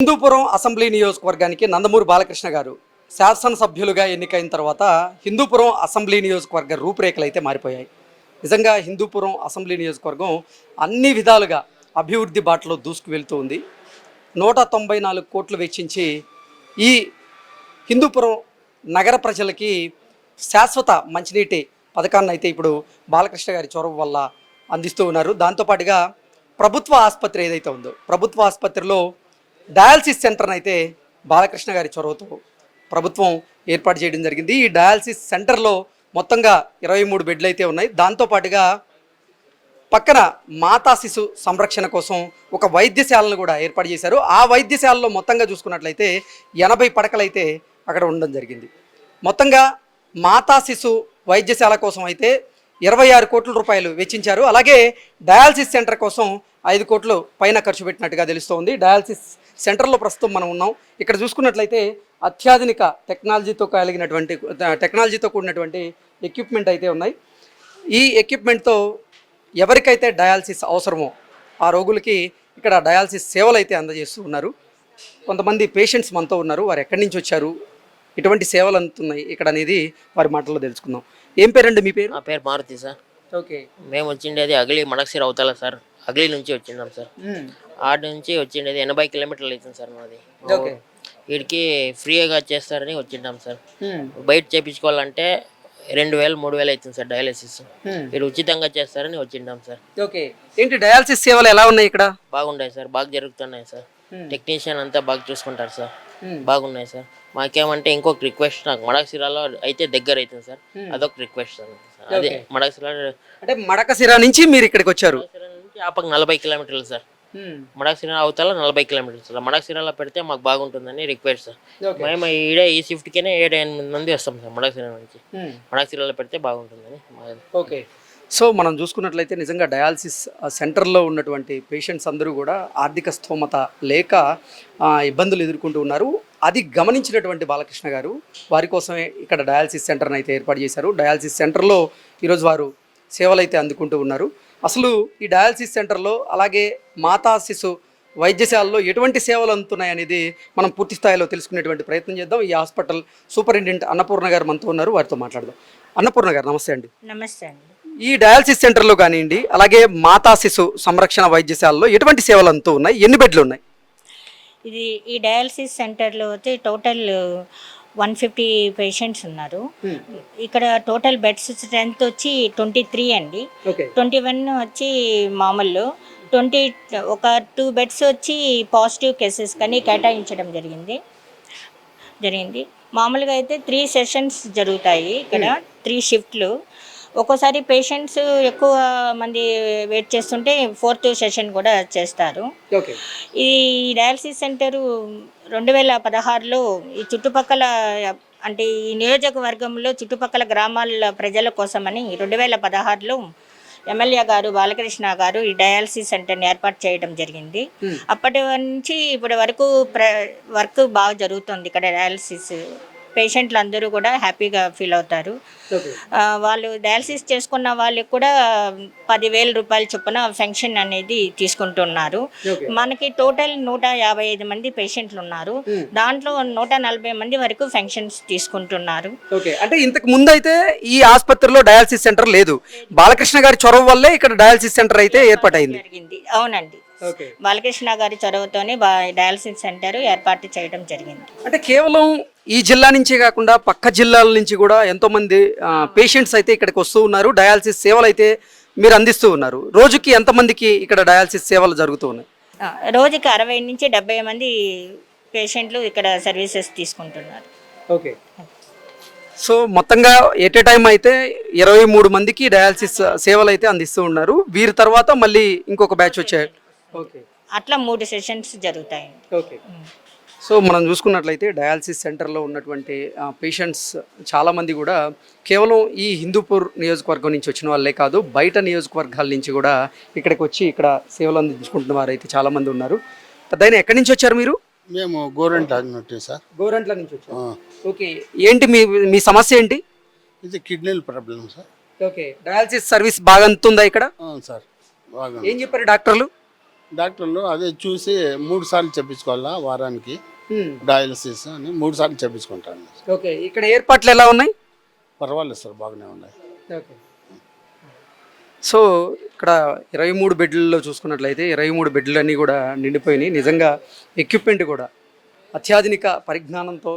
Hindupuram assembly నియోజకవర్గానికి నందమూరి బాలకృష్ణ గారు శాసనసభ్యులుగా ఎన్నికైన తర్వాత హిందూపురం అసెంబ్లీ నియోజకవర్గ రూపురేఖలు అయితే మారిపోయాయి. నిజంగా హిందూపురం అసెంబ్లీ నియోజకవర్గం అన్ని విధాలుగా అభివృద్ధి బాటలో దూసుకు వెళ్తూ ఉంది. నూట తొంభై నాలుగు కోట్లు వెచ్చించి ఈ హిందూపురం నగర ప్రజలకి శాశ్వత మంచినీటి పథకాన్ని అయితే ఇప్పుడు బాలకృష్ణ గారి చొరవ వల్ల అందిస్తూ ఉన్నారు. దాంతోపాటుగా ప్రభుత్వ ఆసుపత్రి ఏదైతే ఉందో ప్రభుత్వ ఆసుపత్రిలో డయాలసిస్ సెంటర్ని అయితే బాలకృష్ణ గారి చొరవతో ప్రభుత్వం ఏర్పాటు చేయడం జరిగింది. ఈ డయాలసిస్ సెంటర్లో మొత్తంగా ఇరవై మూడు బెడ్లు అయితే ఉన్నాయి. దాంతోపాటుగా పక్కన మాతా శిశు సంరక్షణ కోసం ఒక వైద్యశాలను కూడా ఏర్పాటు చేశారు. ఆ వైద్యశాలలో మొత్తంగా చూసుకున్నట్లయితే ఎనభై పడకలైతే అక్కడ ఉండడం జరిగింది. మొత్తంగా మాతా శిశు వైద్యశాల కోసం అయితే ఇరవై ఆరు కోట్ల రూపాయలు వెచ్చించారు. అలాగే డయాలసిస్ సెంటర్ కోసం ఐదు కోట్లు పైన ఖర్చు పెట్టినట్టుగా తెలుస్తోంది. డయాలసిస్ సెంటర్లో ప్రస్తుతం మనం ఉన్నాం. ఇక్కడ చూసుకున్నట్లయితే అత్యాధునిక టెక్నాలజీతో కలిగినటువంటి టెక్నాలజీతో కూడినటువంటి ఎక్విప్మెంట్ అయితే ఉన్నాయి. ఈ ఎక్విప్మెంట్తో ఎవరికైతే డయాలసిస్ అవసరమో ఆ రోగులకి ఇక్కడ డయాలసిస్ సేవలు అయితే అందజేస్తూ ఉన్నారు. కొంతమంది పేషెంట్స్ మనతో ఉన్నారు. వారు ఎక్కడి నుంచి వచ్చారు? ఎటువంటి సేవలు అందుతున్నాయి. ఇక్కడ అనేది వారి మాటల్లో తెలుసుకుందాం. ఏం పేరండి మీ పేరు? నా పేరు మారుతి సార్. ఓకే. మేము వచ్చిండేది అగలి మడక్సిర్ అవతల సార్. అగలి నుంచి వచ్చిండాం సార్. ఆడ నుంచి వచ్చిండేది ఎనభై కిలోమీటర్లు అవుతుంది సార్ మాది. ఓకే. వీడికి ఫ్రీగా చేస్తారని వచ్చిండాం సార్. బయట చేపించుకోవాలంటే రెండు వేలు మూడు వేలు అవుతుంది సార్ డయాలసిస్. వీడు ఉచితంగా చేస్తారని వచ్చిండాం సార్. ఓకే. ఏంటి డయాలసిస్ సేవలు ఎలా ఉన్నాయి ఇక్కడ? బాగుంటాయి సార్ బాగా జరుగుతున్నాయి సార్. టెక్నీషియన్ అంతా బాగా చూసుకుంటారు సార్. బాగున్నాయి సార్. మాకేమంటే ఇంకొక రిక్వెస్ట్ నాకు మడక్సిరాలో అయితే దగ్గర అవుతుంది సార్. అదొక రిక్వెస్ట్ సార్. అదే మడక్సిరా అంటే మడకసిరా నుంచి మీరు ఇక్కడికి వచ్చారు. పక్క నలభై కిలోమీటర్లు సార్. మడక్సిరా అవతల నలభై కిలోమీటర్లు సార్. మడక్సిరాలో పెడితే మాకు బాగుంటుందని రిక్వెస్ట్ సార్. మేము ఈడే ఈ షిఫ్ట్కినే ఏడు ఎనిమిది మంది వస్తాం సార్ మడక్సిరా నుంచి. మడక్సిరాలో పెడితే బాగుంటుందని ఓకే. సో మనం చూసుకున్నట్లయితే నిజంగా డయాలసిస్ సెంటర్లో ఉన్నటువంటి పేషెంట్స్ అందరూ కూడా ఆర్థిక స్తోమత లేక ఇబ్బందులు ఎదుర్కొంటూ ఉన్నారు. అది గమనించినటువంటి బాలకృష్ణ గారు వారి కోసమే ఇక్కడ డయాలసిస్ సెంటర్ని అయితే ఏర్పాటు చేశారు. డయాలసిస్ సెంటర్లో ఈరోజు వారు సేవలు అయితే అందుకుంటూ ఉన్నారు. అసలు ఈ డయాలసిస్ సెంటర్లో అలాగే మాతా శిశు వైద్యశాలలో ఎటువంటి సేవలు అందుతున్నాయి అనేది మనం పూర్తి స్థాయిలో తెలుసుకునేటువంటి ప్రయత్నం చేద్దాం. ఈ హాస్పిటల్ సూపరింటెండెంట్ అన్నపూర్ణ గారు మనతో ఉన్నారు. వారితో మాట్లాడదాం. అన్నపూర్ణ గారు నమస్తే అండి. నమస్తే అండి. ఈ డయాలసిస్ సెంటర్లో కానివ్వండి అలాగే మాతా శిశు సంరక్షణ వైద్యశాలలో ఎటువంటి సేవలు అంతూ ఉన్నాయి ఎన్ని బెడ్లు ఉన్నాయి? ఇది ఈ డయాలసిస్ సెంటర్లో అయితే టోటల్ వన్ ఫిఫ్టీ పేషెంట్స్ ఉన్నారు. ఇక్కడ టోటల్ బెడ్స్ స్ట్రెంత్ వచ్చి ట్వంటీ త్రీ అండి. ట్వంటీ వన్ వచ్చి మామూలు. ట్వంటీ ఒక టూ బెడ్స్ వచ్చి పాజిటివ్ కేసెస్ కానీ కేటాయించడం జరిగింది. జరిగింది. మామూలుగా అయితే త్రీ సెషన్స్ జరుగుతాయి. ఇక్కడ త్రీ షిఫ్ట్లు. ఒక్కోసారి పేషెంట్స్ ఎక్కువ మంది వెయిట్ చేస్తుంటే ఫోర్త్ సెషన్ కూడా చేస్తారు. ఈ డయాలసిస్ సెంటరు రెండు వేల పదహారులో ఈ చుట్టుపక్కల అంటే ఈ నియోజకవర్గంలో చుట్టుపక్కల గ్రామాల ప్రజల కోసమని రెండు వేల పదహారులో ఎమ్మెల్యే గారు బాలకృష్ణ గారు ఈ డయాలసిస్ సెంటర్ని ఏర్పాటు చేయడం జరిగింది. అప్పటి నుంచి ఇప్పటి వరకు ప్ర వర్క్ బాగా జరుగుతుంది ఇక్కడ డయాలసిస్ పేషెంట్లు అందరూ కూడా హ్యాపీగా ఫీల్ అవుతారు. వాళ్ళు డయాలసిస్ చేసుకున్న వాళ్ళకి కూడా పదివేల రూపాయల చొప్పున ఫెన్షన్ అనేది తీసుకుంటున్నారు. మనకి టోటల్ నూట యాభై ఐదు మంది పేషెంట్లు ఉన్నారు. దాంట్లో నూట నలభై మంది వరకు ఫెన్షన్స్ తీసుకుంటున్నారు. అంటే ఇంతకు ముందు అయితే ఈ ఆసుపత్రిలో డయాలసిస్ సెంటర్ లేదు. బాలకృష్ణ గారి చొరవ వల్లే ఇక్కడ డయాలసిస్ సెంటర్ అయితే ఏర్పాటైంది. జరిగింది. అవునండి. బాలకృష్ణ గారి చొరవతోనే డయాలసిస్ సెంటర్ ఏర్పాటు చేయడం జరిగింది. అంటే కేవలం ఈ జిల్లా నుంచే కాకుండా పక్క జిల్లాల నుంచి కూడా ఎంతో మంది పేషెంట్స్ అయితే ఇక్కడికి వస్తూ ఉన్నారు. డయాలసిస్ సేవలు అయితే మీరు అందిస్తూ ఉన్నారు. రోజుకి ఎంతమందికి ఇక్కడ డయాలసిస్ సేవలు జరుగుతూ ఉన్నాయి? రోజుకి అరవై నుంచి డెబ్బై మంది పేషెంట్లు ఇక్కడ సర్వీసెస్ తీసుకుంటున్నారు. ఓకే. సో మొత్తంగా ఎట్ ఏ టైం అయితే ఇరవై మూడు మందికి డయాలసిస్ సేవలు అయితే అందిస్తూ ఉన్నారు. వీరి తర్వాత మళ్ళీ ఇంకొక బ్యాచ్ వచ్చారు ఓకే అట్లా మూడు సెషన్స్ జరుగుతాయండి. ఓకే. సో మనం చూసుకున్నట్లయితే డయాలసిస్ సెంటర్లో ఉన్నటువంటి పేషెంట్స్ చాలామంది కూడా కేవలం ఈ హిందూపూర్ నియోజకవర్గం నుంచి వచ్చిన వాళ్ళే కాదు బయట నియోజకవర్గాల నుంచి కూడా ఇక్కడికి వచ్చి ఇక్కడ సేవలు అందించుకుంటున్న వారు అయితే చాలామంది ఉన్నారు. పెద్ద ఎక్కడి నుంచి వచ్చారు మీరు? మేము గోరెంట్ ఆగినట్టు సార్. గోరంట్ల నుంచి వచ్చారు. ఓకే ఏంటి మీ మీ సమస్య ఏంటి? ఇది కిడ్నీల problem sir. Okay dialysis service బాగా అందుతుందా ఇక్కడ? అవును సార్ బాగా ఏం చెప్పారు డాక్టర్లు? డాక్టర్లు అదే చూసి మూడు సార్లు చెప్పించుకోవాలా వారానికి? డయాలసిస్ అని మూడు సార్లు చెప్పించుకుంటాను. ఓకే ఇక్కడ ఏర్పాట్లు ఎలా ఉన్నాయి? పర్వాలేదు సార్ బాగానే ఉన్నాయి. ఓకే. సో ఇక్కడ ఇరవై మూడు బెడ్లలో చూసుకున్నట్లయితే ఇరవై మూడు బెడ్లు అన్నీ కూడా నిండిపోయినాయి. నిజంగా ఎక్విప్మెంట్ కూడా అత్యాధునిక పరిజ్ఞానంతో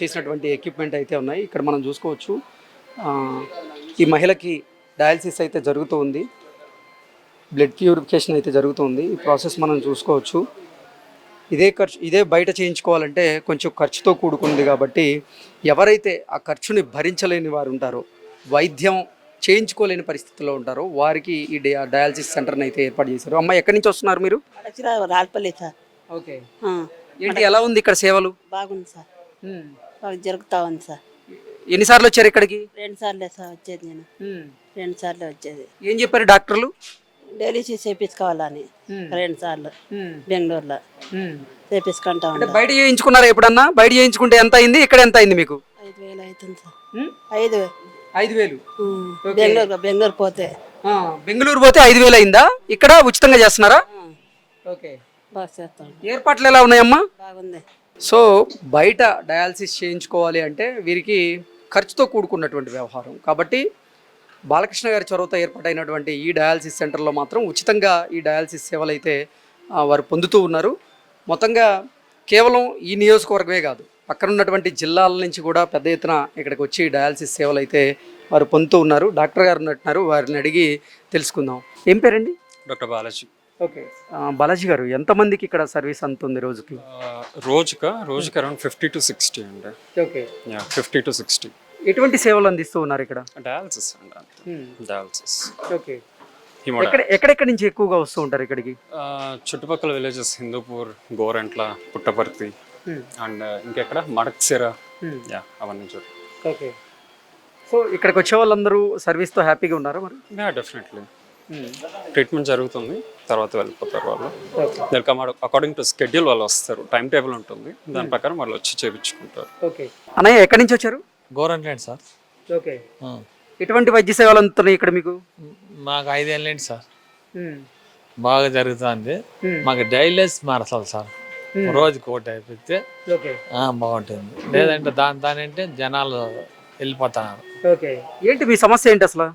చేసినటువంటి ఎక్విప్మెంట్ అయితే ఉన్నాయి. ఇక్కడ మనం చూసుకోవచ్చు. ఈ మహిళకి డయాలసిస్ అయితే జరుగుతూ ఉంది. బ్లడ్ ప్యూరిఫికేషన్ అయితే జరుగుతుంది. ఈ ప్రాసెస్ మనం చూసుకోవచ్చు. ఇదే ఖర్చు ఇదే బయట చేయించుకోవాలంటే కొంచెం ఖర్చుతో కూడుకుంది కాబట్టి ఎవరైతే ఆ ఖర్చుని భరించలేని వారు ఉంటారో వైద్యం చేయించుకోలేని పరిస్థితిలో ఉంటారో వారికి ఈ డయా డయాలసిస్ సెంటర్ని అయితే ఏర్పాటు చేశారు. అమ్మ ఎక్కడి నుంచి వస్తున్నారు మీరు? రాల్పల్లి సార్. ఓకే. ఏంటి ఎలా ఉంది ఇక్కడ సేవలు? బాగుంది సార్. జరుగుతా ఉంది సార్. ఎన్నిసార్లు వచ్చారు ఇక్కడికి? రెండు సార్లే సార్ వచ్చేది నేను. రెండు సార్లు వచ్చేది. ఏం చెప్పారు డాక్టర్లు? డైలీసీస్ చేపించుకోవాలని రెండు సార్లు బెంగళూరులో. చేపించుకుంటా అంటే ఉంటా బయట చేయించుకున్నారా ఎప్పుడన్నా? బయట చేయించుకుంటే ఎంత అయింది? ఇక్కడ ఎంత అయింది మీకు? ఐదు వేలు అవుతుంది సార్. ఐదు. ఐదు వేలు. బెంగళూరు బెంగళూరు పోతే. బెంగళూరు పోతే ఐదు వేలు అయిందా? ఇక్కడ ఉచితంగా చేస్తున్నారా? ఓకే. బాగా చేస్తాం. ఏర్పాట్లు ఎలా ఉన్నాయమ్మా? బాగుంది. సో బయట డయాలసిస్ చేయించుకోవాలి అంటే వీరికి ఖర్చుతో కూడుకున్నటువంటి వ్యవహారం. కాబట్టి బాలకృష్ణ గారి చొరవతో ఏర్పాటైనటువంటి ఈ డయాలసిస్ సెంటర్లో మాత్రం ఉచితంగా ఈ డయాలసిస్ సేవలు అయితే వారు పొందుతూ ఉన్నారు. మొత్తంగా కేవలం ఈ నియోజకవర్గమే కాదు పక్కన ఉన్నటువంటి జిల్లాల నుంచి కూడా పెద్ద ఎత్తున ఇక్కడికి వచ్చి డయాలసిస్ సేవలు అయితే వారు పొందుతూ ఉన్నారు. డాక్టర్ గారు ఉన్నట్టున్నారు వారిని అడిగి తెలుసుకుందాం. ఏం పేరండి? డాక్టర్ బాలాజీ. ఓకే. బాలాజీ గారు ఎంతమందికి ఇక్కడ సర్వీస్ అందుతుంది రోజుకి? రోజుకా? రోజుకి అరౌండ్ ఫిఫ్టీ టు సిక్స్టీ అండి. ఓకే. Fifty to sixty. ఎటువంటి సేవలు అందిస్తూ ఉన్నారు ఇక్కడ? డయాలసిస్ అండి డయాలసిస్ ఓకే ఎక్కడ ఎక్కడెక్కడి నుంచి ఎక్కువగా వస్తూ ఉంటారు ఇక్కడికి? చుట్టుపక్కల విలేజెస్ హిందూపూర్ గోరెంట్ల పుట్టపర్తి అండ్ ఇంకెక్కడ? మడక్సిర యా అవన్నీ చూడు ఓకే సో ఇక్కడికి వచ్చే వాళ్ళందరూ సర్వీస్తో హ్యాపీగా ఉన్నారా మరి? యా డెఫినెట్లీ ట్రీట్మెంట్ జరుగుతుంది తర్వాత వెళ్ళిపోతారు వాళ్ళు. అకార్డింగ్ టు స్కెడ్యూల్ వాళ్ళు వస్తారు టైం టేబుల్ ఉంటుంది. దాని ప్రకారం వాళ్ళు వచ్చి చేయించుకుంటారు ఓకే అన్నయ్య ఎక్కడి నుంచి వచ్చారు? Government sir. ఓకే. ఎటువంటి వైద్య సేవలు అందుతున్నాయి ఇక్కడ మీకు? మాకు ఐదేళ్ళేంటి సార్. బాగా జరుగుతుంది. మాకు డైలెస్ మారసాలి సార్. రోజుకి ఒకటి అయిపోతే బాగుంటుంది. లేదంటే దాని దాని అంటే జనాలు వెళ్ళిపోతున్నారు. ఓకే. ఏంటి మీ సమస్య ఏంటి అసలు?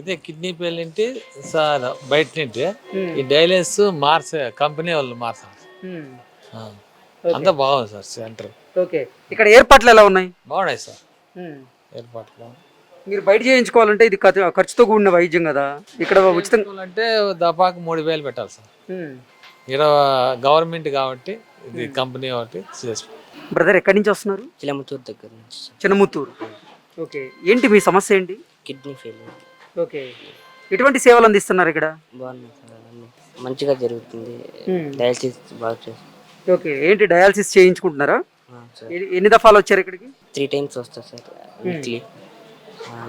ఇదే కిడ్నీ పేలింటి సార్ బయట నుండి ఈ డైలెస్ మార్చే కంపెనీ వాళ్ళు మార్చాలి. అంతా బాగుంది సార్ సెంటర్. ఓకే. ఇక్కడ ఏర్పాట్లు ఎలా ఉన్నాయి? బాగున్నాయి సార్. ఏర్పాట్లు. మీరు బయట చేయించుకోవాలంటే ఇది ఖర్చు- ఖర్చుతో కూడిన వైద్యం కదా. ఇక్కడ ఉచితంగా అంటే దపాకు మూడు వేలు పెట్టాలి సార్. ఇక్కడ గవర్నమెంట్ కాబట్టి ఇది కంపెనీ కాబట్టి బ్రదర్ ఎక్కడి నుంచి వస్తున్నారు? చిలమతూరు దగ్గర నుంచి చిన్నముత్తూరు ఓకే. ఏంటి మీ సమస్య ఏంటి? Kidney failure. ఓకే. ఎటువంటి సేవలు అందిస్తున్నారు ఇక్కడ? బాగున్నాయి సార్ అన్నీ మంచిగా జరుగుతుంది. డయాలసిస్ బాగా ఓకే. ఏంటి డయాలసిస్ చేయించుకుంటున్నారా? ఎన్ని దఫాలు వచ్చారు ఇక్కడికి? త్రీ టైమ్స్ వస్తా సార్ వీక్లీ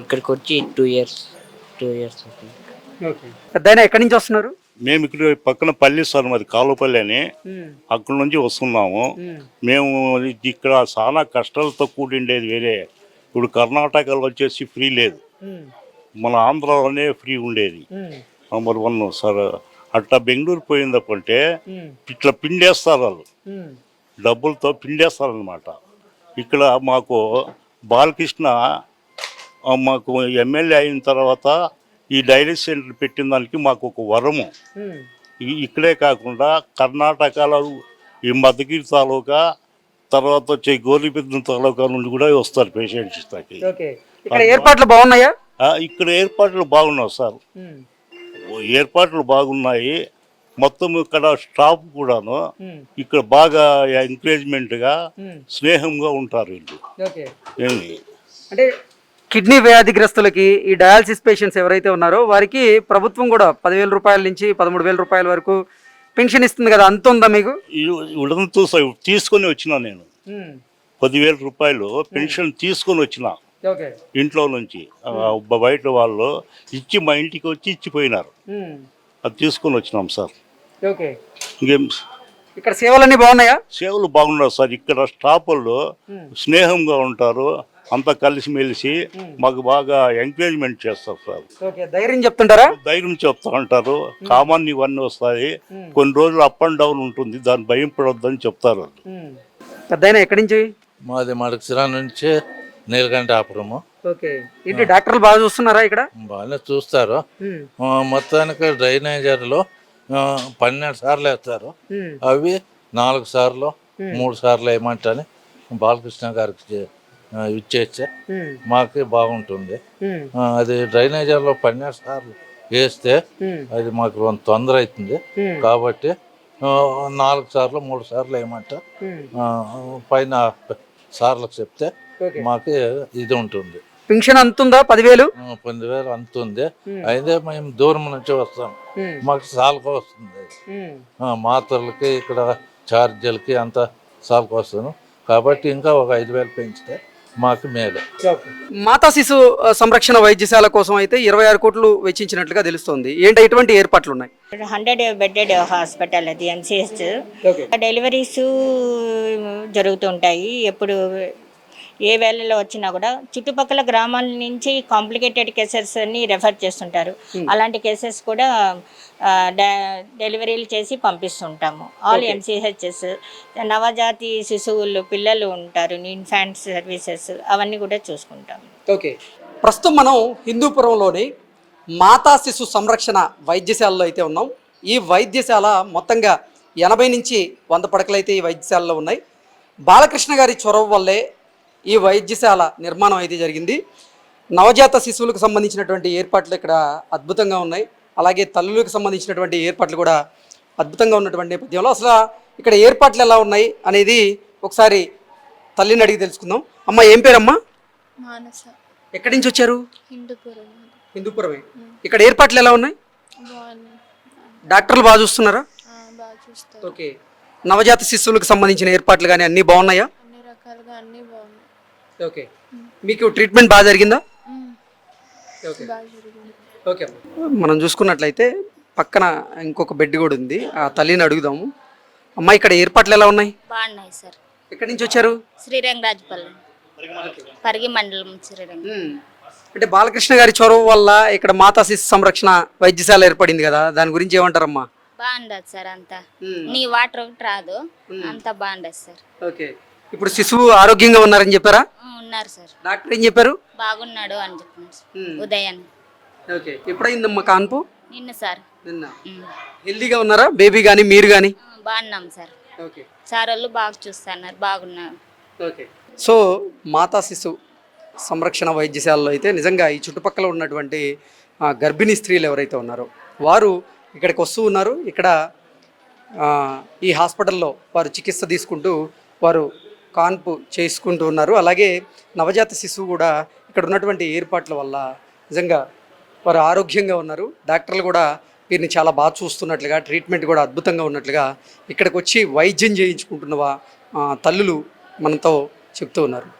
ఇక్కడికి వచ్చి టూ ఇయర్స్ టూ ఇయర్స్ అవుతుంది ఓకే పెద్ద ఎక్కడి నుంచి వస్తున్నారు? మేము ఇక్కడ పక్కన పల్లి సార్ మాది కాలుపల్లి అని. అక్కడ నుంచి వస్తున్నాము. మేము ఇక్కడ చాలా కష్టాలతో కూడిండేది వేరే. ఇప్పుడు కర్ణాటకలో వచ్చేసి ఫ్రీ లేదు. మన ఆంధ్రాలోనే ఫ్రీ ఉండేది. నెంబర్ వన్ సార్ అట్లా బెంగళూరు పోయిందప్పంటే ఇట్లా పిండేస్తారు వాళ్ళు. డబ్బులతో పిండేస్తారనమాట ఇక్కడ మాకు బాలకృష్ణ మాకు ఎమ్మెల్యే అయిన తర్వాత ఈ డైలసిస్ సెంటర్ పెట్టిన దానికి మాకు ఒక వరము. ఇక్కడే కాకుండా కర్ణాటకలో ఈ మధుగిరి తాలూకా తర్వాత వచ్చే గోరిపెద్ద తాలూకా నుండి కూడా వస్తారు పేషెంట్స్ ఏర్పాట్లు బాగున్నాయా? ఇక్కడ ఏర్పాట్లు బాగున్నాయి సార్. ఏర్పాట్లు బాగున్నాయి. మొత్తం ఇక్కడ స్టాఫ్ కూడాను ఇక్కడ బాగా ఎంకరేజ్మెంట్గా స్నేహంగా ఉంటారు వీళ్ళు. అంటే కిడ్నీ వ్యాధిగ్రస్తులకి ఈ డయాలసిస్ పేషెంట్స్ ఎవరైతే ఉన్నారో వారికి ప్రభుత్వం కూడా పదివేల రూపాయల నుంచి పదమూడు వేల రూపాయల వరకు పెన్షన్ ఇస్తుంది కదా అంత ఉందా మీకు? ఉడంతో తీసుకొని వచ్చిన నేను. పదివేల రూపాయలు పెన్షన్ తీసుకొని వచ్చిన. ఇంట్లో నుంచి బయట వాళ్ళు ఇచ్చి మా ఇంటికి వచ్చి ఇచ్చిపోయినారు. అది తీసుకొని వచ్చినాం సార్. ఓకే. ఇంకేం? ఇక్కడ సేవలన్నీ బాగున్నాయా? సేవలు బాగున్నారు సార్. ఇక్కడ స్టాఫ్ వాళ్ళు స్నేహంగా ఉంటారు. అంతా కలిసిమెలిసి మాకు బాగా ఎంకరేజ్మెంట్ చేస్తారు సార్. ఓకే. ధైర్యం చెప్తుంటారా? ధైర్యం చెప్తా ఉంటారు. కామన్ ఇవన్నీ వస్తాయి. కొన్ని రోజులు అప్ అండ్ డౌన్ ఉంటుంది. దాన్ని భయం పడొద్దని చెప్తారు. పెద్ద ఎక్కడి నుంచి? మాది మడకసిరా నుంచి నీలకంఠాపురము ఓకే. ఏంటి డాక్టర్లు బాగా చూస్తున్నారా ఇక్కడ? బాగానే చూస్తారు. మొత్తానికి డ్రైనేజర్లో పన్నెండు సార్లు వేస్తారు. అవి నాలుగు సార్లు మూడు సార్లు వేయమంటని బాలకృష్ణ గారికి ఇచ్చేస్తే మాకు బాగుంటుంది. అది డ్రైనేజర్లో పన్నెండు సార్లు వేస్తే అది మాకు కొంత తొందర అవుతుంది. కాబట్టి నాలుగు సార్లు మూడు సార్లు వేయమంట. పైన సార్లకు చెప్తే మాకు ఇది ఉంటుంది. పింఛన్ అంతుందా? పదివేలు? ఆ, పది వేలు అంతుంది అయితే మేము దూరం నుంచి వస్తాం. మాకు సాల్కి వస్తుంది. ఆ, మాత్రలకి ఇక్కడ ఛార్జీలకి అంత సాల్కి వస్తాను కాబట్టి ఇంకా ఒక ఐదు వేలు పెంచితే మాకు మేలు. మాతా శిశు సంరక్షణ వైద్యశాల కోసం అయితే ఇరవై ఆరు కోట్లు వెచ్చించినట్లుగా తెలుస్తోంది. ఏంటి ఎటువంటి ఏర్పాట్లు ఉన్నాయి హండ్రెడ్ బెడెడ్ హాస్పిటల్ అది ఎంసీహెచ్ డెలివరీస్ జరుగుతుంటాయి. ఎప్పుడు ఏ వేళలో వచ్చినా కూడా చుట్టుపక్కల గ్రామాల నుంచి కాంప్లికేటెడ్ కేసెస్ అన్ని రెఫర్ చేస్తుంటారు. అలాంటి కేసెస్ కూడా డెలివరీలు చేసి పంపిస్తుంటాము. ఆల్ ఎంసీహెచ్ఎస్ నవజాతి శిశువులు పిల్లలు ఉంటారు ఇన్ఫాంట్ సర్వీసెస్ అవన్నీ కూడా చూసుకుంటాము ఓకే ప్రస్తుతం మనం హిందూపురంలోని మాతా శిశు సంరక్షణ వైద్యశాలలో అయితే ఉన్నాం. ఈ వైద్యశాల మొత్తంగా ఎనభై నుంచి వంద పడకలు అయితే ఈ వైద్యశాలలో ఉన్నాయి. బాలకృష్ణ గారి చొరవ వల్లే ఈ వైద్యశాల నిర్మాణం అయితే జరిగింది. నవజాత శిశువులకు సంబంధించినటువంటి ఏర్పాట్లు ఇక్కడ అద్భుతంగా ఉన్నాయి. అలాగే తల్లులకు సంబంధించినటువంటి ఏర్పాట్లు కూడా అద్భుతంగా ఉన్నటువంటి నేపథ్యంలో. అసలు ఇక్కడ ఏర్పాట్లు ఎలా ఉన్నాయి అనేది ఒకసారి తల్లిని అడిగి తెలుసుకుందాం. అమ్మ ఏం పేరమ్మా? మానస. ఎక్కడి నుంచి వచ్చారు? హిందూపురం. హిందూపురమే. ఇక్కడ ఏర్పాట్లు ఎలా ఉన్నాయి? డాక్టర్లు బాగా చూస్తున్నారా? ఓకే. నవజాత శిశువులకు సంబంధించిన ఏర్పాట్లు కానీ అన్నీ బాగున్నాయా అన్ని రకాలుగా అన్నీ బాగున్నాయి ఓకే. మీకు ట్రీట్మెంట్ బాగా జరిగిందా? ఓకే. ఓకే మనం చూసుకున్నట్లయితే పక్కన ఇంకొక బెడ్ కూడా ఉంది. ఆ తల్లిని అడుగుదాము. అమ్మ ఇక్కడ ఏర్పాట్లు ఎలా ఉన్నాయి? బాగున్నాయి సార్. ఎక్కడి నుంచి వచ్చారు? శ్రీరంగరాజపల్లి. పరిగి మండలం శ్రీరంగ. అంటే బాలకృష్ణ గారి చొరవ వల్ల ఇక్కడ మాతా శిశు సంరక్షణ వైద్యశాల ఏర్పడింది కదా. దాని గురించి ఏమంటారమ్మా? బాగుండదు సార్ అంతా. నీ వాటర్ ఒకటి రాదు. అంతా బాగుండదు సార్. ఓకే. ఇప్పుడు శిశువు ఆరోగ్యంగా ఉన్నారని చెప్పారా? ఉన్నారు సార్. డాక్టర్ ఏం చెప్పారు? బాగున్నాడు అని సార్. ఉదయం ఓకే. ఎప్పుడైందమ్మా కాన్పు? నిన్న సార్. నిన్న. హెల్దీగా ఉన్నారా? బేబీ కానీ మీరు ఆ, బాగున్నాం సార్. ఓకే. సార్ వాళ్ళు బాగా చూస్తున్నారు బాగున్నారు. ఓకే. సో మాతా శిశు సంరక్షణ వైద్యశాలలో అయితే నిజంగా ఈ చుట్టుపక్కల ఉన్నటువంటి గర్భిణీ స్త్రీలు ఎవరైతే ఉన్నారో వారు ఇక్కడికి వస్తూ ఉన్నారు. ఇక్కడ ఈ హాస్పిటల్లో వారు చికిత్స తీసుకుంటూ వారు కాన్పు చేసుకుంటూ ఉన్నారు. అలాగే నవజాత శిశువు కూడా ఇక్కడ ఉన్నటువంటి ఏర్పాట్ల వల్ల నిజంగా వారు ఆరోగ్యంగా ఉన్నారు. డాక్టర్లు కూడా వీరిని చాలా బాగా చూస్తున్నట్లుగా ట్రీట్మెంట్ కూడా అద్భుతంగా ఉన్నట్లుగా ఇక్కడికి వచ్చి వైద్యం చేయించుకుంటున్న తల్లులు మనతో చెప్తూ ఉన్నారు.